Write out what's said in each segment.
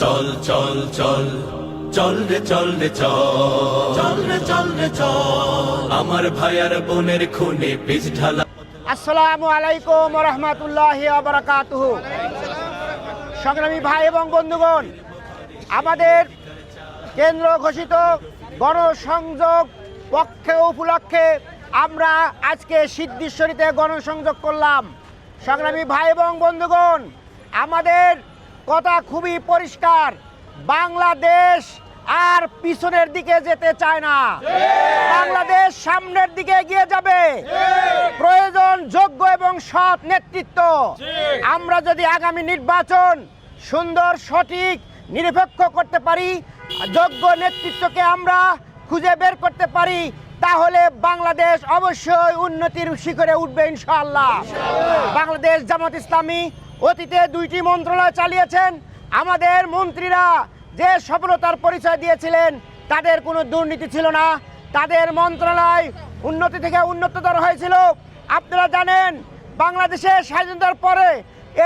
চল চল চল চল রে চল রে চল। চল রে চল রে চল। আমার ভাইয়ার বোনের খুনে পিছ ঢালা। আসসালামু আলাইকুম রহমতুল্লাহ বারাকাতুহ। সংগ্রামী ভাই এবং বন্ধুগণ আমাদের কেন্দ্র ঘোষিত গণসংযোগ পক্ষে উপলক্ষে আমরা আজকে সিদ্ধেশ্বরীতে গণসংযোগ করলাম। সংগ্রামী ভাই এবং বন্ধুগণ আমাদের কথা খুবই পরিষ্কার। বাংলাদেশ আর পিছনের দিকে যেতে চায় না। বাংলাদেশ সামনের দিকে এগিয়ে যাবে। প্রয়োজন যোগ্য এবং সৎ নেতৃত্ব। আমরা যদি আগামী নির্বাচন সুন্দর, সঠিক, নিরপেক্ষ করতে পারি, যোগ্য নেতৃত্বকে আমরা খুঁজে বের করতে পারি, তাহলে বাংলাদেশ অবশ্যই উন্নতির শিখরে উঠবে ইনশাআল্লাহ। বাংলাদেশ জামাত ইসলামী অতীতে দুইটি মন্ত্রণালয় চালিয়েছেন। আমাদের মন্ত্রীরা যে সফলতার পরিচয় দিয়েছিলেন, তাদের কোনো দুর্নীতি ছিল না। তাদের মন্ত্রণালয় উন্নতি থেকে উন্নততর হয়েছিল। আপনারা জানেন বাংলাদেশের স্বাধীনতার পরে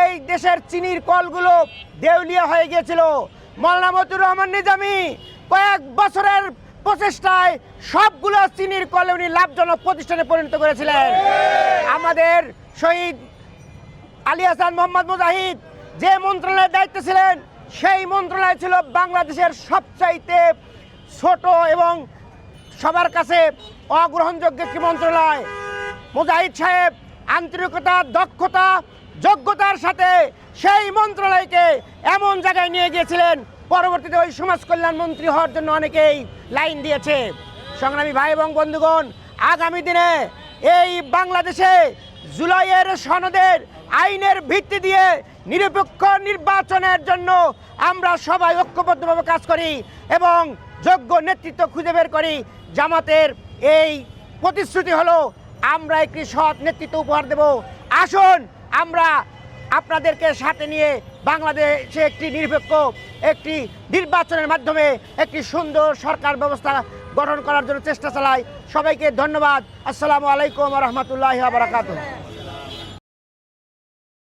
এই দেশের চিনির কলগুলো দেউলিয়া হয়ে গিয়েছিল। মৌলানা মতুর রহমান নিজামী কয়েক বছরের প্রচেষ্টায় সবগুলো চিনির কলে উনি লাভজনক প্রতিষ্ঠানে পরিণত করেছিলেন। আমাদের শহীদ আলী হাসান মোহাম্মদ মুজাহিদ, যে মন্ত্রণালয়ের দায়িত্ব ছিলেন, সেই মন্ত্রণালয় ছিল বাংলাদেশের সবচাইতে ছোট এবং সবার কাছে অগ্রহণযোগ্য একটি মন্ত্রণালয়। মুজাহিদ সাহেব, আন্তরিকতা, দক্ষতা, যোগ্যতার সাথে সেই মন্ত্রণালয়কে এমন জায়গায় নিয়ে গিয়েছিলেন, পরবর্তীতে ওই সমাজ কল্যাণ মন্ত্রী হওয়ার জন্য অনেকেই লাইন দিয়েছে। সংগ্রামী ভাই এবং বন্ধুগণ, আগামী দিনে এই বাংলাদেশে জুলাইয়ের সনদের আইনের ভিত্তি দিয়ে নিরপেক্ষ নির্বাচনের জন্য আমরা সবাই ঐক্যবদ্ধভাবে কাজ করি এবং যোগ্য নেতৃত্ব খুঁজে বের করি। জামাতের এই প্রতিশ্রুতি হলো, আমরা একটি সৎ নেতৃত্ব উপহার দেব। আসুন, আমরা আপনাদেরকে সাথে নিয়ে বাংলাদেশে একটি নিরপেক্ষ, একটি নির্বাচনের মাধ্যমে একটি সুন্দর সরকার ব্যবস্থা গঠন করার জন্য চেষ্টা চালাই। সবাইকে ধন্যবাদ। আসসালামু আলাইকুম রহমতুল্লাহ বারাকাতুহ।